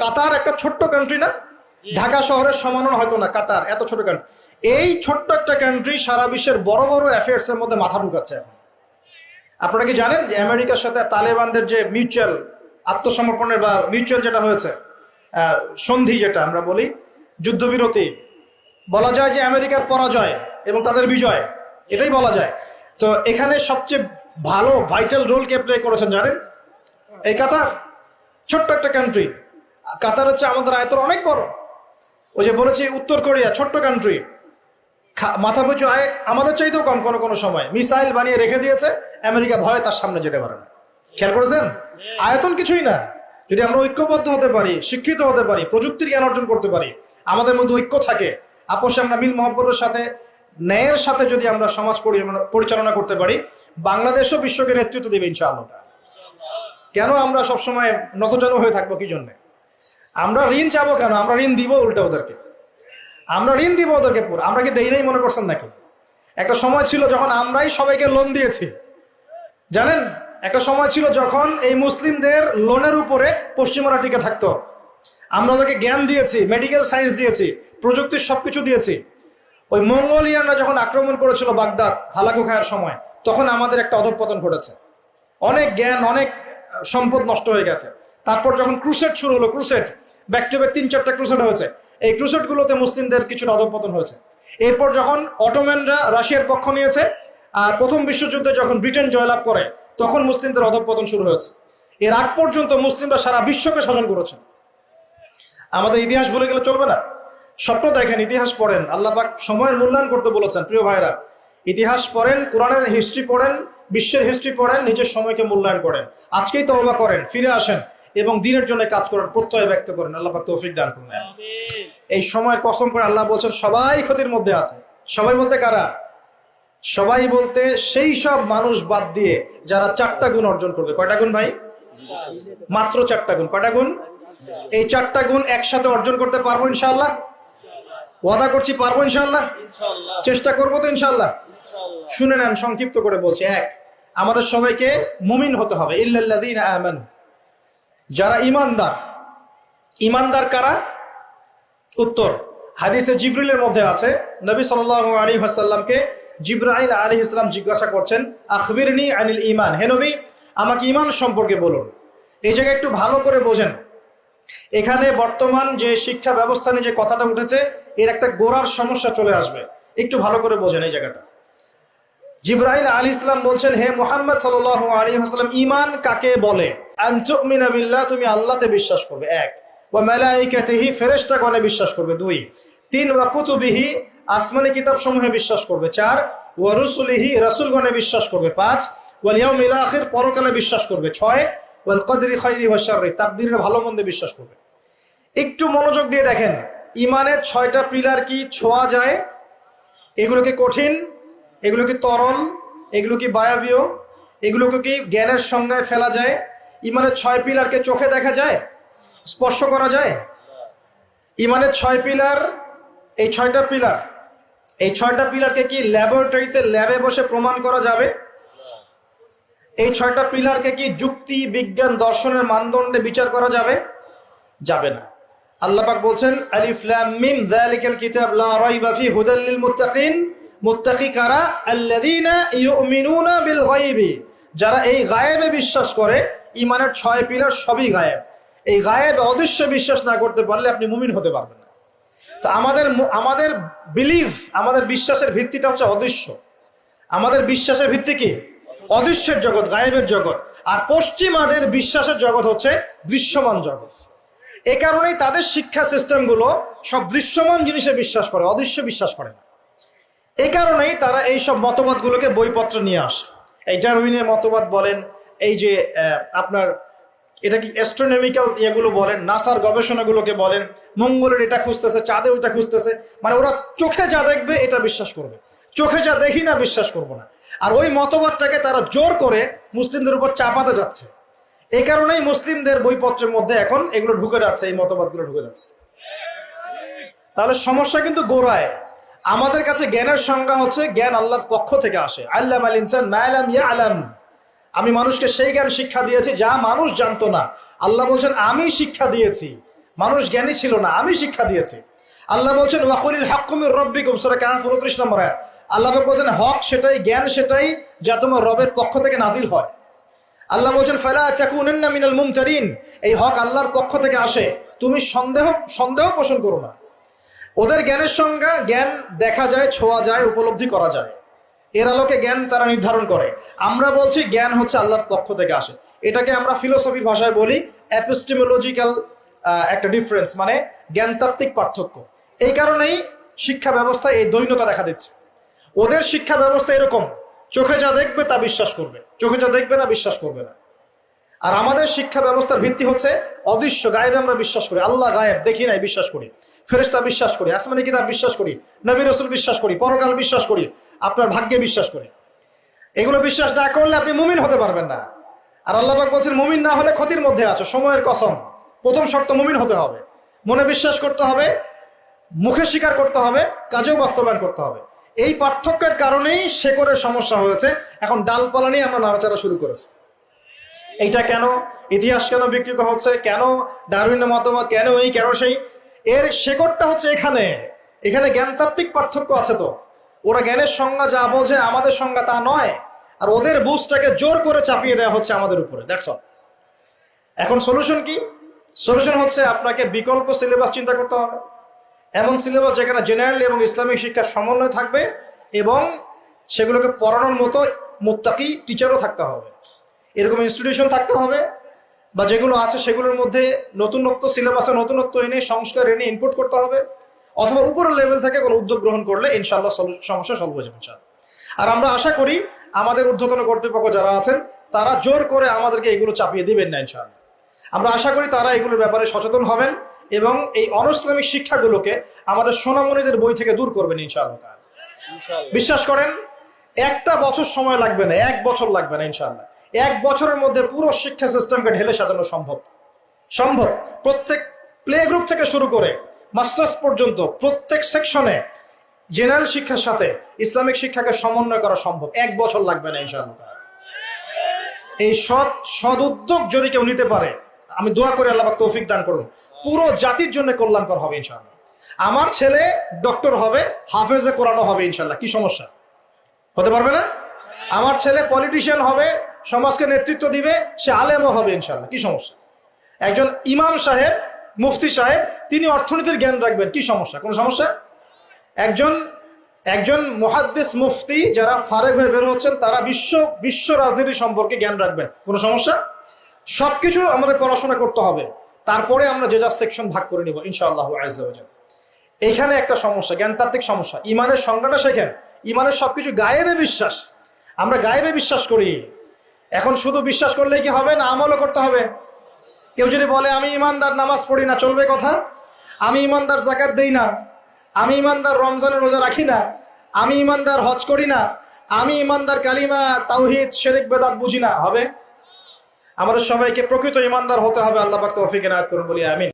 কাতার একটা ছোট্ট কান্ট্রি না? ঢাকা শহরের সমানও হয়তো না কাতার এত ছোট কান্ট্রি এই ছোট্ট একটা কান্ট্রি সারা বিশ্বের বড় বড় অ্যাফেয়ার্স এর মধ্যে মাথা ঢুকাচ্ছে এখন। আপনারা কি জানেন যে আমেরিকার সাথে তালেবানদের যে মিউচুয়াল আত্মসমর্পণের বা মিউচুয়াল যেটা হয়েছে সন্ধি যেটা আমরা বলি যুদ্ধবিরতি বলা যায় যে আমেরিকার পরাজয় এবং তাদের বিজয় এটাই বলা যায়। তো এখানে সবচেয়ে ভালো ভাইটাল রোল কে প্লে করেছেন জানেন? এই কাতার ছোট্ট একটা কান্ট্রি কাতার হচ্ছে আমাদের আয়তন অনেক বড়। ওই যে বলেছি, উত্তর কোরিয়া, ছোট্ট কান্ট্রি মাথা পিছু আয়, আমাদের চাইতেও কম কোনো কোনো সময়। মিসাইল বানিয়ে রেখে দিয়েছে, আমেরিকা ভয়ে তার সামনে যেতে পারে না। খেয়াল করেছেন? আয়তন কিছুই না। যদি আমরা ঐক্যবদ্ধ হতে পারি, শিক্ষিত হতে পারি, প্রযুক্তির জ্ঞান অর্জন করতে পারি, আমাদের মধ্যে ঐক্য থাকে। আপোষে আমরা মিল মহব্বতের সাথে, ন্যায়ের সাথে যদি আমরা সমাজ পরিচালনা করতে পারি, বাংলাদেশও বিশ্বকে নেতৃত্ব দেবে ইনশাআল্লাহ। কেন আমরা সবসময় নতজানু হয়ে থাকব, কি জন্যে? আমরা ঋণ চাবো কেন? আমরা ঋণ দিব উল্টা ওদেরকে। আমরা ঋণ দিব ওদেরকে পুরো। আমরা কি দেই নাই মনে করছেন নাকি? একটা সময় ছিল যখন আমরাই সবাইকে লোন দিয়েছি। জানেন? একটা সময় ছিল যখন এই মুসলিমদের লোনের উপরে পশ্চিমারা টিকে থাকতো। আমরা ওদেরকে জ্ঞান দিয়েছি মেডিকেল সায়েন্স দিয়েছি, প্রযুক্তির সবকিছু দিয়েছি। ওই মঙ্গোলিয়ানরা যখন আক্রমণ করেছিল বাগদাদ, হালাকু খায়ের সময়, তখন আমাদের একটা অধঃপতন ঘটেছে। অনেক জ্ঞান, অনেক সম্পদ নষ্ট হয়ে গেছে। তারপর যখন ক্রুসেট শুরু হলো ক্রুসেট ব্যাক টু ব্যাক তিন চারটা ক্রুসেট হয়েছে। এই ক্রুসেট গুলোতে মুসলিমদের কিছুটা অধঃপতন হয়েছে। এরপর যখন অটোম্যানরা রাশিয়ার পক্ষ নিয়েছে, আর প্রথম বিশ্বযুদ্ধে যখন ব্রিটেন জয়লাভ করে, তখন মুসলিমদের অধঃপতন শুরু হয়েছে। এর আগ পর্যন্ত মুসলিমরা সারা বিশ্বকে শাসন করেছে। আমাদের ইতিহাস ভুলে গেলে চলবে না। স্বপ্ন দেখেন, ইতিহাস পড়েন। পাক সময়ের মূল্যায়ন করতে বলেছেন, প্রিয় ভাইরা ইতিহাস পড়েন, কোরআনের হিস্ট্রি পড়েন, বিশ্বের হিস্ট্রি পড়েন, নিজের সময়কে মূল্যায়ন করেন। আজকেই তওবা করেন, ফিরে আসেন। এবং দিনের জন্য কাজ করেন প্রত্যয় ব্যক্ত করেন। আল্লাহ তৌফিক দান করুন। এই সময়ের কসম করে আল্লাহ বলছেন সবাই ক্ষতির মধ্যে আছে। সবাই বলতে কারা? সবাই বলতে সেই সব মানুষ বাদ দিয়ে যারা চারটা গুণ অর্জন করবে। কয়টা গুণ ভাই? মাত্র চারটা গুণ। কয়টা গুণ? এই চারটা গুণ একসাথে অর্জন করতে পারব ইনশাআল্লাহ? ওয়াদা করছি পারব ইনশাআল্লাহ? চেষ্টা করব তো ইনশাআল্লাহ। শুনে নেন সংক্ষিপ্ত করে বলছি। এক আমাদের সবাইকে মুমিন হতে হবে। ইল্লাল্লাযীনা আমানু। যারা ইমানদার। ইমানদার কারা? উত্তর, হাদিসে জিব্রিলের মধ্যে আছে, নবী সাল্লাল্লাহু আলাইহি ওয়াসাল্লামকে জিব্রাইল আলাইহিস সালাম জিজ্ঞাসা করছেন, আখবিরনি আনিল ইমান হে নবী, আমাকে ঈমান সম্পর্কে বলুন। এই জায়গায় একটু ভালো করে বোঝেন। এখানে বর্তমান যে শিক্ষা ব্যবস্থা নিয়ে যে কথাটা উঠেছে, এর একটা গোড়ার সমস্যা চলে আসবে। একটু ভালো করে বোঝেন এই জায়গাটা। জিব্রাইল আলী ইসলাম বলছেন, হে মোহাম্মদ সাল আলী হাসলাম ইমান কাকে বলে? তুমি আল্লাহতে বিশ্বাস করবে, এক। ওয়া মালাইকাতিহি, ফেরেশতাগণে বিশ্বাস করবে, দুই। তিন, ওয়া কুতুবিহি, আসমানি কিতাব সমূহে বিশ্বাস করবে, চার। ওয়া রুসুলিহি, রাসূলগণে বিশ্বাস করবে, পাঁচ। ওয়াল ইয়াউমিল আখির, পরকালে বিশ্বাস করবে, ছয়। ওয়াল কদরি খাইরি ওয়া শাররি, তাকদীরের ভালো মন্দে বিশ্বাস করবে। একটু মনোযোগ দিয়ে দেখেন ইমানের ছয়টা পিলার কি ছোঁয়া যায়? এগুলোকে কঠিন এগুলো কি তরল এগুলো কি বায়াবীয়? এগুলোকে কি জ্ঞানের সংজ্ঞায় ফেলা যায়? ইমানের ছয় পিলারকে চোখে দেখা যায়? স্পর্শ করা যায়? ইমানের ছয় পিলার, এই ছয়টা পিলার, এই ছয়টা পিলারকে কি ল্যাবরেটরিতে ল্যাবে বসে প্রমাণ করা যাবে? এই ছয়টা পিলারকে কি যুক্তি, বিজ্ঞান, দর্শনের মানদণ্ডে বিচার করা যাবে? যাবে না। আল্লাহ পাক বলছেন, আলিফ লাম মিম যালিকাল কিতাব, লা রাইবা ফি হুদাল লিল মুত্তাকিন। মুত্তাকি কারা? আল্লাযীনা ইউমিনুনা বিল গায়বি। যারা এই গায়েবে বিশ্বাস করে ইমানের ছয় পিলার সবই গায়েব। এই গায়েবে অদৃশ্য বিশ্বাস না করতে পারলে আপনি মুমিন হতে পারবেন না। তো আমাদের আমাদের বিলিভ আমাদের বিশ্বাসের ভিত্তিটা হচ্ছে অদৃশ্য। আমাদের বিশ্বাসের ভিত্তি কি? অদৃশ্যের জগৎ, গায়েবের জগৎ। আর পশ্চিমাদের বিশ্বাসের জগৎ হচ্ছে দৃশ্যমান জগৎ। এ কারণেই তাদের শিক্ষা সিস্টেমগুলো সব দৃশ্যমান জিনিসে বিশ্বাস করে, অদৃশ্য বিশ্বাস করে না। এই কারণেই তারা এই সব মতবাদগুলোকে বইপত্র নিয়ে আসে। এই ডারউইনের মতবাদ বলেন, এই যে আপনার এটা কি অ্যাস্ট্রোনমিক্যাল ইয়েগুলো বলেন, নাসার গবেষণাগুলোকে বলেন, মঙ্গলের এটা খুঁজতেছে, চাঁদে ওইটা খুঁজতেছে মানে ওরা চোখে যা দেখবে এটা বিশ্বাস করবে। চোখে যা দেখি না বিশ্বাস করব না। আর ওই মতবাদটাকে তারা জোর করে মুসলিমদের উপর চাপাতে যাচ্ছে। এই কারণেই মুসলিমদের বইপত্রের মধ্যে এখন এগুলো ঢুকে যাচ্ছে, এই মতবাদগুলো ঢুকে যাচ্ছে। তাহলে সমস্যা কিন্তু গোড়ায়। আমাদের কাছে জ্ঞানের সংজ্ঞা হচ্ছে জ্ঞান আল্লাহর পক্ষ থেকে আসে। আল্লাহ আল ইনসান মায়ালাম ইয়া আলাম আমি মানুষকে সেই জ্ঞান শিক্ষা দিয়েছি যা মানুষ জানতো না। আল্লাহ বলছেন, আমি শিক্ষা দিয়েছি। মানুষ জ্ঞানী ছিল না, আমি শিক্ষা দিয়েছি। আল্লাহ বলছেন, ওয়াকুলিল হাক্কুমির রব্বিকুম। সূরা কাহফ 29 নম্বর আল্লাহ বলছেন, হক সেটাই, জ্ঞান সেটাই যা তোমার রবের পক্ষ থেকে নাজিল হয়। আল্লাহ বলছেন, ফালা তাকুনান্না মিনাল মুমতারিন। এই হক আল্লাহর পক্ষ থেকে আসে। তুমি সন্দেহ সন্দেহ পোষণ করো না। ওদের জ্ঞানের সংজ্ঞা জ্ঞান দেখা যায়, ছোঁয়া যায়, উপলব্ধি করা যায়। এর আলোকে জ্ঞান তারা নির্ধারণ করে। আমরা বলছি জ্ঞান হচ্ছে আল্লাহর পক্ষ থেকে আসে। এটাকে আমরা ফিলোসফির ভাষায় বলি অ্যাপিস্টিমোলজিক্যাল একটা ডিফারেন্স মানে জ্ঞানতাত্ত্বিক পার্থক্য। এই কারণেই শিক্ষা ব্যবস্থায় এই দৈন্যতা দেখা দিচ্ছে। ওদের শিক্ষা ব্যবস্থা এরকম, চোখে যা দেখবে তা বিশ্বাস করবে। চোখে যা দেখবে না, বিশ্বাস করবে না। আর আমাদের শিক্ষা ব্যবস্থার ভিত্তি হচ্ছে অদৃশ্য, গায়েবে আমরা বিশ্বাস করি। আল্লাহ গায়েব, দেখি নাই, বিশ্বাস করি। ফেরেস্তা বিশ্বাস করি, আসমানি কিতাব বিশ্বাস করি, নবী রসুল বিশ্বাস করি, পরকাল বিশ্বাস করি, আপনার ভাগ্যে বিশ্বাস করি। এগুলো বিশ্বাস না করলে আপনি মুমিন হতে পারবেন না। আর আল্লাহ বলছেন, মুমিন না হলে ক্ষতির মধ্যে আছো, সময়ের কসম। প্রথম শর্ত মুমিন হতে হবে। মনে বিশ্বাস করতে হবে, মুখে স্বীকার করতে হবে, কাজেও বাস্তবায়ন করতে হবে। এই পার্থক্যের কারণেই শেকড়ের সমস্যা হয়েছে। এখন ডালপালা নিয়ে আমরা নাড়াচাড়া শুরু করেছি। এইটা কেন? ইতিহাস কেন বিকৃত হচ্ছে? কেন ডারউইনের মতামত কেন এই, কেন সেই? এর শেকড়টা হচ্ছে এখানে। এখানে জ্ঞানতাত্ত্বিক পার্থক্য আছে তো। ওরা জ্ঞানের সংজ্ঞা যা বোঝে আমাদের সংজ্ঞা তা নয়। আর ওদের বুঝটাকে জোর করে চাপিয়ে দেওয়া হচ্ছে আমাদের উপরে। অল এখন সলিউশন কি? সলিউশন হচ্ছে আপনাকে বিকল্প সিলেবাস চিন্তা করতে হবে। এমন সিলেবাস যেখানে জেনারেল এবং ইসলামিক শিক্ষার সমন্বয় থাকবে এবং সেগুলোকে পড়ানোর মতো মুত্তাকি টিচারও থাকতে হবে। এরকম ইনস্টিটিউশন থাকতে হবে বা যেগুলো আছে সেগুলোর মধ্যে নতুনত্ব সিলেবাসে নতুনত্ব এনে সংস্কার এনে ইনপুট করতে হবে অথবা উপরের লেভেল থেকে কোনো উদ্যোগ গ্রহণ করলে ইনশাল্লাহ সমস্যা সলভ হয়ে যাবে। আর আমরা আশা করি আমাদের ঊর্ধ্বতন কর্তৃপক্ষ যারা আছেন তারা জোর করে আমাদেরকে এগুলো চাপিয়ে দিবেন না ইনশাআল্লাহ। আমরা আশা করি তারা এগুলোর ব্যাপারে সচেতন হবেন এবং এই অনইসলামিক শিক্ষাগুলোকে আমাদের সোনামণিদের বই থেকে দূর করবেন ইনশাআল্লাহ। বিশ্বাস করেন একটা বছর সময় লাগবে না এক বছর লাগবে না ইনশাআল্লাহ। এক বছরের মধ্যে পুরো শিক্ষা সিস্টেমকে ঢেলে সাজানো সম্ভব। সম্ভব। প্রত্যেক প্লে গ্রুপ থেকে শুরু করে মাস্টার্স পর্যন্ত প্রত্যেক সেকশনে জেনারেল শিক্ষার সাথে ইসলামিক শিক্ষাকে সমন্বয় করা সম্ভব। এক বছর লাগবে না ইনশাআল্লাহ। এই সৎ সদ উদ্যোগ যদি কেউ নিতে পারে, আমি দোয়া করে আল্লাহ তৌফিক দান করুন। পুরো জাতির জন্য কল্যাণকর হবে ইনশাআল্লাহ। আমার ছেলে ডক্টর হবে, হাফেজে কোরআনও হবে ইনশাল্লাহ কি সমস্যা? হতে পারবে না? আমার ছেলে পলিটিশিয়ান হবে সমাজকে নেতৃত্ব দিবে, সে আলেমও হবে ইনশাল্লাহ কি সমস্যা? একজন ইমাম সাহেব, মুফতি সাহেব, তিনি অর্থনীতির জ্ঞান রাখবেন, কি সমস্যা? কোনো সমস্যা? একজন একজন মহাদ্দেশ মুফতি যারা ফারেক হয়ে বের হচ্ছেন, তারা বিশ্ব বিশ্ব রাজনীতি সম্পর্কে জ্ঞান রাখবেন। কোনো সমস্যা? সবকিছু আমাদের পড়াশোনা করতে হবে। তারপরে আমরা যে যার সেকশন ভাগ করে নিব, ইনশাআল্লাহ আজ্জাওয়াজাল এইখানে একটা সমস্যা, জ্ঞানতাত্ত্বিক সমস্যা। ইমানের সংজ্ঞাটা শেখেন। ইমানের সবকিছু গায়েবে বিশ্বাস। আমরা গায়েবে বিশ্বাস করি। এখন শুধু বিশ্বাস করলে কি হবে না আমলও করতে হবে? কেউ যদি বলে, আমি ইমানদার নামাজ পড়ি না, চলবে কথা? আমি ইমানদার জাকাত দিই না, আমি ইমানদার রমজানের রোজা রাখি না, আমি ইমানদার হজ করি না, আমি ইমানদার কালিমা, তাওহিদ, শেরিক, বেদাত বুঝি না, হবে? আমাদের সবাইকে প্রকৃত ইমানদার হতে হবে, আল্লাহ পাক তৌফিক এনায়েত করুন, বলি আমিন।